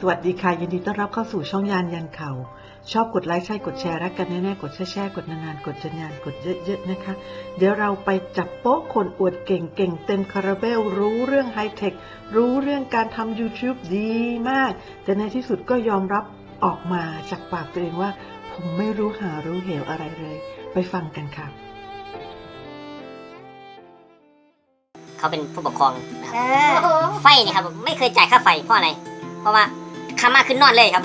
สวัสดีค่ะ ยินดีต้อนรับเข้าสู่ช่องยานยันเขาชอบกดไลค์ใช่กดแชร์รักกันแน่ๆกดแชร์ๆกดนานๆกดจันยานกดเยอะๆนะคะ เดี๋ยวเราไปจับโป๊ะคนอวดเก่งเก่งเต็มคาราเบล รู้เรื่องไฮเทครู้เรื่องการทำ YouTube ดีมาก แต่ในที่สุดก็ยอมรับออกมาจากปากตัวเองว่า ผมไม่รู้หารู้เหวอะไรเลย ไปฟังกันค่ะ เขาเป็นผู้ปกครองนะครับเออไฟนี่ครับไม่เคยจ่ายค่าไฟเพราะอะไรเพราะว่า คามาขึ้นนอนเลยครับ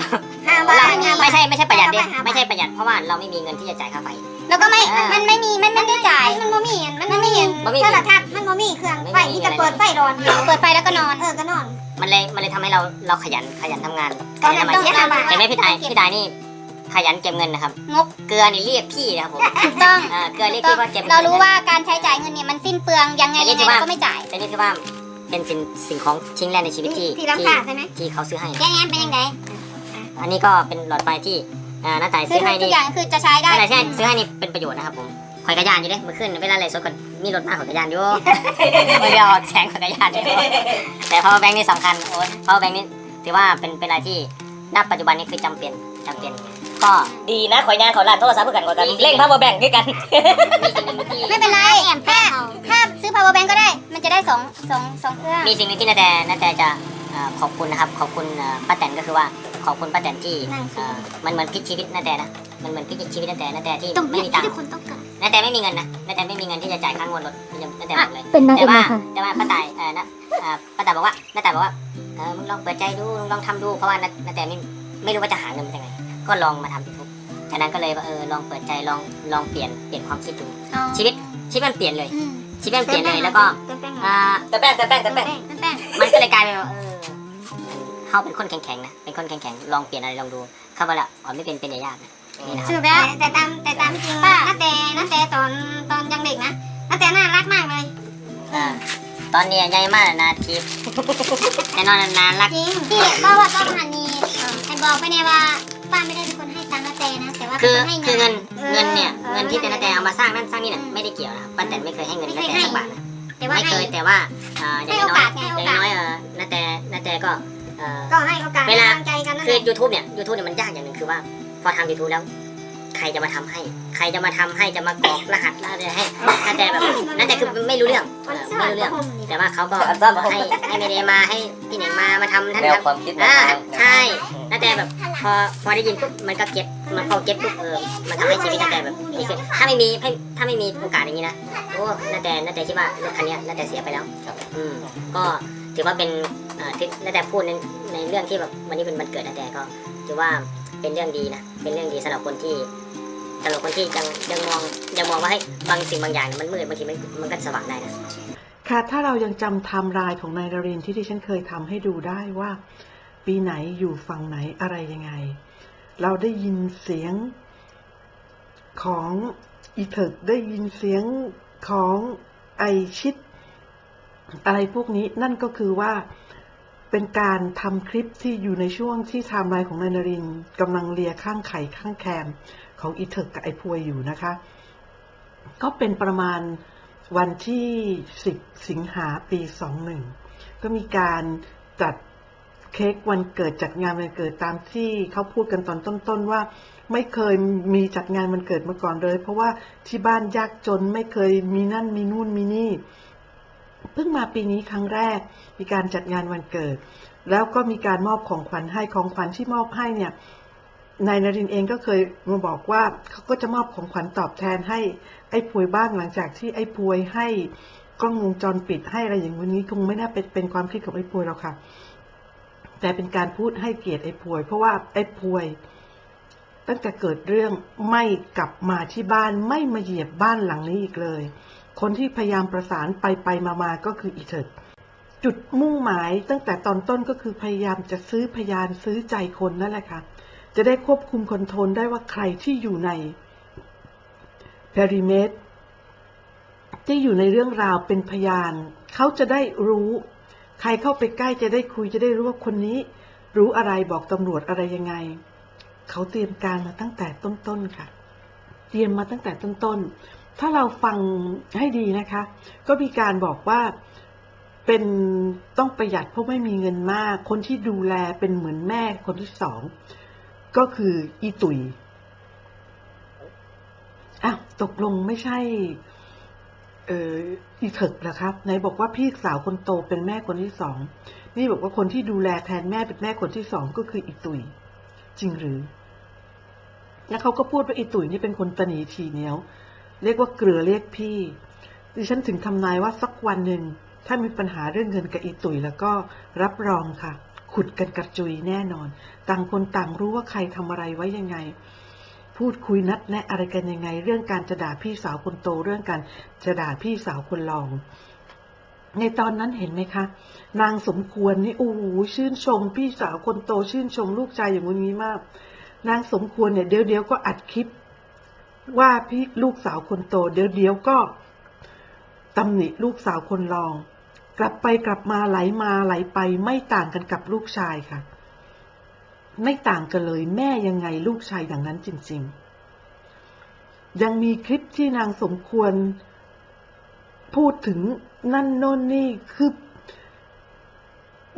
ห้ามเราว่าห้ามไม่ใช่ไม่ใช่ประหยัดเด้ห้ามไม่ใช่ประหยัดเพราะว่าเราไม่มีเงินที่จะจ่ายค่าไฟ แล้วก็ไม่อ่ามัมันไม่มีมันไม่ได้จ่ายมันโมมีมันไม่มีบ่มีโทรทัศน์มันโมมีเครื่องไฟไม่มี ที่จะเปิดไฟรอนเปิดไฟแล้วก็นอนเออก็นอน มันเลยมันเลยทำให้เราเราขยันขยันทำงานตอนนั้นขยันทำงานต้องทำอะเห็นไหมพี่ตายพี่ตายนี่ขยันเก็บเงินนะครับงก เกลือนี่เรียกพี่นะครับผมถูกต้อง อ่าเกลือเรียกพี่ว่าเก็บงิน เรารู้ว่าการใช้จ่ายเงินเนี่ยมันสิ้นเปลืองยังไงแต่นี่ยังถืไงอว่า เราก็ไม่จ่าย แต่นี่คือว่า เป็นสิ่งสิ่งของชิ้นแรกในชีวิตที่ที่ราคาใช่ไหม ที่เขาซื้อให้แกงแอมเป็นยังไงอันนี้ก็เป็นหลอดไฟที่อ่าน้าตายซื้ซื้ออให้ทุกนี่อย่างคือจะใช้ได้ น้าตายซื้อให้ซื้อให้นี่เป็นประโยชน์นะครับผมข่อยกระยานอยู่เด้เมื่อคืนเวลาเลยสดก่อนมีรถมาข่อยกระยานอยู่ ไม่ได้ออกแสงข่อยกระยานอยู่แต่ power bank นี่สำคัญโอ้ power bank นี่ถือว่าเป็นเป็นอะไรที่ณปัจจุบันนี้คือจำเป็นจำเป็น ก็ดีนะข่อยยานเขาลานโทรศัพท์เพื่อกันกว่ากันเร่งพาวเวอร์แบงค์ด้วยกันมีสิ่งหนึ่งที่ไม่เป็นไรถ้าถ้าซื้อ power bank ก็ได้ มันจะได้สองสองสองเครื่องมีสิ่งหนึ่งที่นาแต่นาแต่จะเอ่อขอบคุณนะครับ ขอบคุณเอ่อป้าแตนก็คือว่าขอบคุณป้าแตนที่นั่งสิเอ่อมันเหมือนพลิกชีวิตนาแต่นะมันเหมือนพลิกชีวิตนาแต่นาแต่ที่ตรงไม่นี้มีตังที่ค์ ทุกคนต้องการ นาแต่ไม่มีเงินนะนาแต่ไม่มีเงินที่จะจ่ายค่างวดรถนาแต่บอกเลย เป็นนางเอแต่กว่านะคะแต่ว่าป้าตายเออนะเอ่อป้าตายบอกว่าน้าตายบอกว่าเออมึงลองเปิดใจดูมึงลองทำดูเพราะว่าน้าน้าแต่ไม่ไม่รู้ว่าจะหาเงินมาจากไหน ก็ลองมาทำยูทูบจากนั้นก็เลยว่าเออลองเปิดใจลองลองเปลี่ยนเปลี่ยนความคิดดูชีวิตชีวิตมันเปลี่ยนเลยอืมชีวิตมันเปลี่ยนเลยแล้วก็เติมแป้งหน่อยอ่าแต่แป้งแต่แป้งแต่เติมแป้งแป้งเติมแป้งมันก็เลยกลายเป็นว่าเออเขาเป็นคนแข็งๆนะเป็นคนแข็งๆลองเปลี่ยนอะไรลองดูเข้ามาละอ๋อไม่เป็นเป็นอย่ายากนะนี่นะครับสรุปแล้วแต่ตามแต่ตามจริงป้าน้าแต่น้าแต่ตอนตอนยังเด็กนะน้าแต่น่ารักมากเลยอ่าตอนนี้ใหญ่มากนาทิพย์แน่นอนนานรักจริงที่ว่าว่าต้องหันนี้ไอ้บอกไปเนี่ยว่า ป้าไม่ได้เป็นคนให้ตังค์น้าแต่นะแต่ว่าเป็คืนอคนให้คือเงินออเงินเนี่ยออเงินที่แต่นาแต่เอามาสร้างนั่นสร้างนี่น่ะอืมไม่ได้เกี่ยวนะครับป้าแตนไม่เคยให้เงินไม่นาเคยแต่ให้สักบาทนะแต่ว่าไม่ให้เคยแต่ว่าอ่าอย่างให้โอน้อยกาสให้อโอย่างกาสน้อยเออนาแต่นาแต่ก็เอ่อก็ให้โอกาสเวลาให้กำลังใจกันนั่นคือแหละ YouTube เนี่ย YouTube เนี่ยมันยากอย่างหนึ่งคือว่าพอทำ YouTube แล้ว ใครจะมาทำให้ ใครจะมาทำให้จะมากรอกรหัสอะไรให้นาแต่แบบนาแต่คือไม่รู้เรื่องเออไม่รู้เรื่อง แต่ว่าเขาก็ให้ให้เมเดมาให้พี่เหน่งมามาทำท่านแนวทำความคิดอ่านะใช่นาแต่แบบพอพอได้ยินปุ๊บมันก็เก็ตมันพอเก็ตปุ๊บเออมันทำให้ชีวิตนาแต่แบบดีขึ้นถ้าไม่มีถ้าถ้าไม่มีโอกาสอย่างนี้นะโอ้นาแต่นาแต่คิดว่ารถคันเนี้ยนาแต่เสียไปแล้วอืมก็ถือว่าเป็นเอ่อที่นาแต่พูดในในเรื่องที่แบบวันนี้เป็นวันเกิดนาแต่ก็ถือว่า เป็นเรื่องดีนะ เป็นเรื่องดีสำหรับคนที่สำหรับคนที่ยังยังมองยังมองว่าให้บางสิ่งบางอย่างมันมืดบางทีมันมันก็สว่างได้นะค่ะถ้าเรายังจำไทม์ไลน์ของนายดารินที่ที่ฉันเคยทำให้ดูได้ว่า ปีไหนอยู่ฝั่งไหนอะไรยังไง เราได้ยินเสียงของอีเถิกได้ยินเสียงของไอชิด อะไรพวกนี้นั่นก็คือว่า เป็นการทำคลิปที่อยู่ในช่วงที่ไทม์ไลน์ของนายนรินกำลังเลียข้างไข่ข้างแคมของอีเถิกกับไอพวยอยู่นะคะ ก็เป็นประมาณวันที่ 10 สิงหาปี 21 ก็มีการจัดเค้กวันเกิดจัดงานวันเกิดตามที่เขาพูดกันตอนต้นๆว่า ไม่เคยมีจัดงานวันเกิดมาก่อนเลย เพราะว่าที่บ้านยากจนไม่เคยมีนั่นมีนู่นมีนี่ เพิ่งมาปีนี้ครั้งแรก มีการจัดงานวันเกิด แล้วก็มีการมอบของขวัญให้ของขวัญที่มอบให้เนี่ยนายนรินทร์เองก็เคยมาบอกว่าเขาก็จะมอบของขวัญตอบแทนให้ไอ้พวยบ้างหลังจากที่ไอ้พวยให้กล้องวงจรปิดให้อะไรอย่างนี้คงไม่น่าเป็นเป็นความคิดของไอ้พวยหรอกค่ะ แต่เป็นการพูดให้เกียรติไอ้พวย เพราะว่าไอ้พวย ตั้งแต่เกิดเรื่องไม่กลับมาที่บ้านไม่มาเหยียบบ้านหลังนี้อีกเลย คนที่พยายามประสานไปไปมามาก็คืออีเถิดจุดมุ่งหมายตั้งแต่ตอนต้นก็คือพยายามจะซื้อพยานซื้อใจคนนั่นแหละค่ะ จะได้ควบคุมคอนโทรลได้ว่าใครที่อยู่ใน perimet ที่อยู่ในเรื่องราวเป็นพยาน เขาจะได้รู้ ใครเข้าไปใกล้จะได้คุยจะได้รู้ว่าคนนี้ รู้อะไรบอกตำรวจอะไรยังไง เขาเตรียมการมาตั้งแต่ต้นๆค่ะ เตรียมมาตั้งแต่ต้นๆ ถ้าเราฟังให้ดีนะคะ ก็มีการบอกว่าเป็นต้องประหยัดเพราะไม่มีเงินมาก คนที่ดูแลเป็นเหมือนแม่คนที่สอง ก็คืออีตุยอ้าวตกลงไม่ใช่ เอออีเถิกเหรอครับไหนบอกว่าพี่สาวคนโตเป็นแม่คนที่สอง นี่บอกว่าคนที่ดูแลแทนแม่เป็นแม่คนที่สองก็คืออีตุย จริงหรือ แล้วเขาก็พูดว่าอีตุยนี่เป็นคนตนีทีเหนียว เรียกว่าเกลือเรียกพี่ ดิฉันถึงทำนายว่าสักวันหนึ่ง ถ้ามีปัญหาเรื่องเงินกับอีตุยแล้วก็รับรองค่ะ ขุดกันกระจุยแน่นอน ต่างคนต่างรู้ว่าใครทำอะไรไว้ยังไง พูดคุยนัดแนะอะไรกันยังไง เรื่องการจะด่าพี่สาวคนโตเรื่องการจะด่าพี่สาวคนรองในตอนนั้นเห็นไหมคะ นางสมควรนี่โอ้โหชื่นชม พี่สาวคนโตชื่นชมลูกชายอย่างนี้มาก นางสมควรเนี่ยเดี๋ยวเดี๋ยวก็อัดคลิป ว่าพี่ลูกสาวคนโตเดี๋ยวเดี๋ยวก็ตำหนิลูกสาวคนรอง กลับไปกลับมาไหลมาไหลไปไม่ต่างกันกับลูกชายค่ะ ไม่ต่างกันเลยแม่ยังไงลูกชายอย่างนั้นจริง ๆ ยังมีคลิปที่นางสมควร พูดถึงนั่นโน่นนี่คือ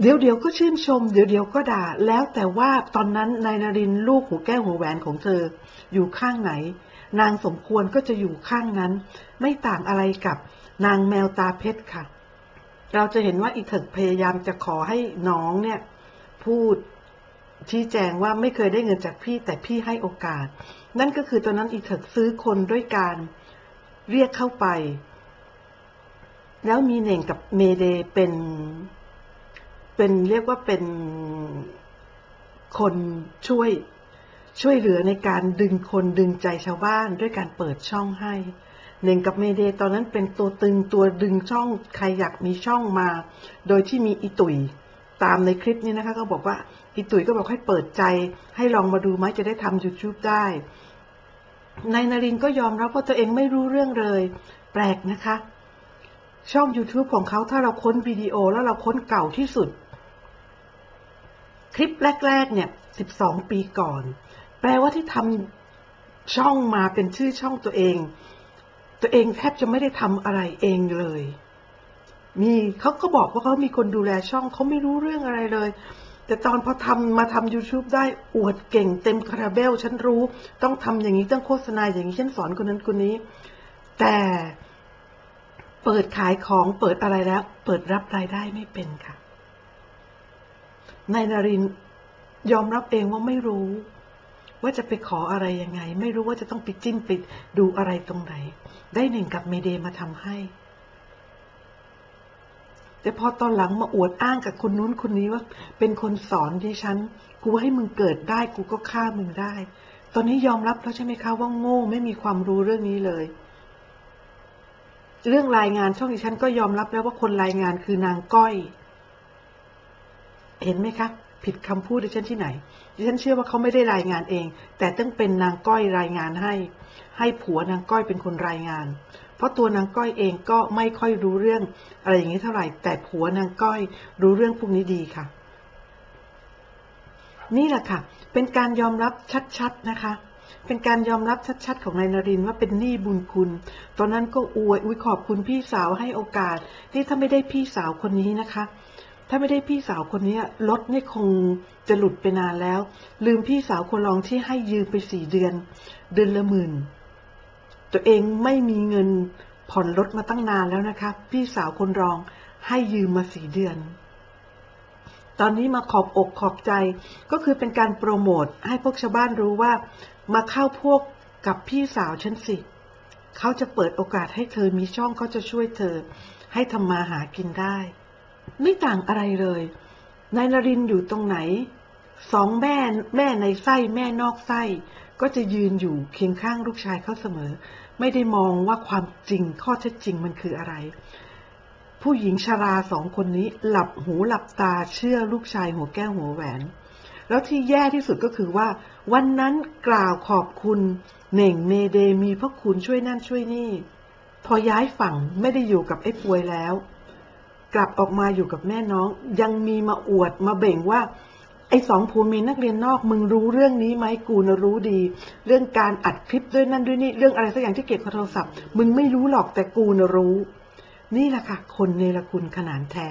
เดี๋ยวเดี๋ยวก็ชื่นชม เดี๋ยวเดี๋ยวก็ด่า แล้วแต่ว่าตอนนั้นนายนรินทร์ลูกหัวแก้วหัวแหวนของเธอ อยู่ข้างไหน นางสมควรก็จะอยู่ข้างนั้น ไม่ต่างอะไรกับนางแมวตาเพชรค่ะ เราจะเห็นว่าอีเถิกพยายามจะขอให้น้องเนี่ย พูดชี้แจงว่าไม่เคยได้เงินจากพี่แต่พี่ให้โอกาส นั่นก็คือตอนนั้นอีเถิกซื้อคนด้วยการเรียกเข้าไป แล้วมีเน่งกับเมเดเป็น เป็นเรียกว่าเป็นคนช่วยช่วยเหลือในการดึงคนดึงใจชาวบ้านด้วยการเปิดช่องให้เน่งกับเมเดตอนนั้นเป็นตัวตึงตัวดึงช่องใครอยากมีช่องมา โดยที่มีอีตุยตามในคลิปนี้นะคะก็บอกว่าอีตุยก็บอกให้เปิดใจ ให้ลองมาดูไหมจะได้ทำ YouTube ได้นายนารินก็ยอมรับว่าตัวเองไม่รู้เรื่องเลย แปลกนะคะ ช่อง YouTube ของเขาถ้าเราค้นวิดีโอแล้วเราค้นเก่าที่สุด คลิปแรก ๆ เนี่ย 12 ปีก่อน แปลว่าที่ทำช่องมาเป็นชื่อช่องตัวเอง ตัวเองแทบจะไม่ได้ทำอะไรเองเลย มีเขาก็บอกว่าเขามีคนดูแลช่องเขาไม่รู้เรื่องอะไรเลย แต่ตอนพอทำมาทำ YouTube ได้อวดเก่งเต็มคาราเบล ฉันรู้ ต้องทำอย่างนี้ต้องโฆษณาอย่างนี้ฉันสอนคนนั้นคนนี้ แต่เปิดขายของเปิดอะไรแล้ว เปิดรับรายได้ไม่เป็นค่ะ นายนารินยอมรับเองว่าไม่รู้ ว่าจะไปขออะไรยังไง ไม่รู้ว่าจะต้องไปจิ้มไปดูอะไรตรงไหน ได้หนึ่งกับเมเดมาทำให้ แต่พอตอนหลังมาอวดอ้างกับคนนู้นคนนี้ว่า เป็นคนสอนดิฉัน กูให้มึงเกิดได้ กูก็ฆ่ามึงได้ ตอนนี้ยอมรับแล้วใช่ไหมคะว่าโง่ไม่มีความรู้เรื่องนี้เลย เรื่องรายงานช่องดิฉันก็ยอมรับแล้วว่าคนรายงานคือนางก้อย เห็นไหมคะผิดคำพูดดิฉันที่ไหน ดิฉันเชื่อว่าเขาไม่ได้รายงานเอง แต่ต้องเป็นนางก้อยรายงานให้ ให้ผัวนางก้อยเป็นคนรายงาน เพราะตัวนางก้อยเองก็ไม่ค่อยรู้เรื่องอะไรอย่างนี้เท่าไหร่ แต่ผัวนางก้อยรู้เรื่องพวกนี้ดีค่ะ นี่แหละค่ะ เป็นการยอมรับชัดๆนะคะ เป็นการยอมรับชัดๆ ของนายนรินทร์ว่าเป็นหนี้บุญคุณ ตอนนั้นก็อวยอุ้ยขอบคุณพี่สาวให้โอกาสนี่ถ้าไม่ได้พี่สาวคนนี้นะคะ ถ้าไม่ได้พี่สาวคนนี้รถนี่คงจะหลุดไปนานแล้ว ลืมพี่สาวคนรองที่ให้ยืมไปสี่เดือน เดือนละหมื่น ตัวเองไม่มีเงินผ่อนรถมาตั้งนานแล้วนะคะพี่สาวคนรองให้ยืมมาสี่เดือน ตอนนี้มาขอบอกขอบใจก็คือเป็นการโปรโมทให้พวกชาวบ้านรู้ว่า มาเข้าพวกกับพี่สาวฉันสิ เขาจะเปิดโอกาสให้เธอมีช่องเขาจะช่วยเธอ ให้ทำมาหากินได้ ไม่ต่างอะไรเลย นายนรินอยู่ตรงไหน สองแม่แม่ในไส้แม่นอกไส้ ก็จะยืนอยู่เคียงข้างลูกชายเขาเสมอ ไม่ได้มองว่าความจริงข้อเท็จจริงมันคืออะไร ผู้หญิงชราสองคนนี้หลับหูหลับตาเชื่อลูกชายหัวแก้วหัวแหวน แล้วที่แย่ที่สุดก็คือว่า วันนั้นกล่าวขอบคุณเหน่งเมเดมีพระคุณช่วยนั่นช่วยนี่ พอย้ายฝั่งไม่ได้อยู่กับไอ้ป่วยแล้ว กลับออกมาอยู่กับแม่น้อง ยังมีมาอวดมาเบ่งว่า ไอ้สองผัวเมียนักเรียนนอกมึงรู้เรื่องนี้ไหมกูนะรู้ดี เรื่องการอัดคลิปด้วยนั่นด้วยนี่เรื่องอะไรสักอย่างที่เก็บโทรศัพท์ มึงไม่รู้หรอกแต่กูนะรู้ นี่แหละค่ะคนเนรคุณขนาดแท้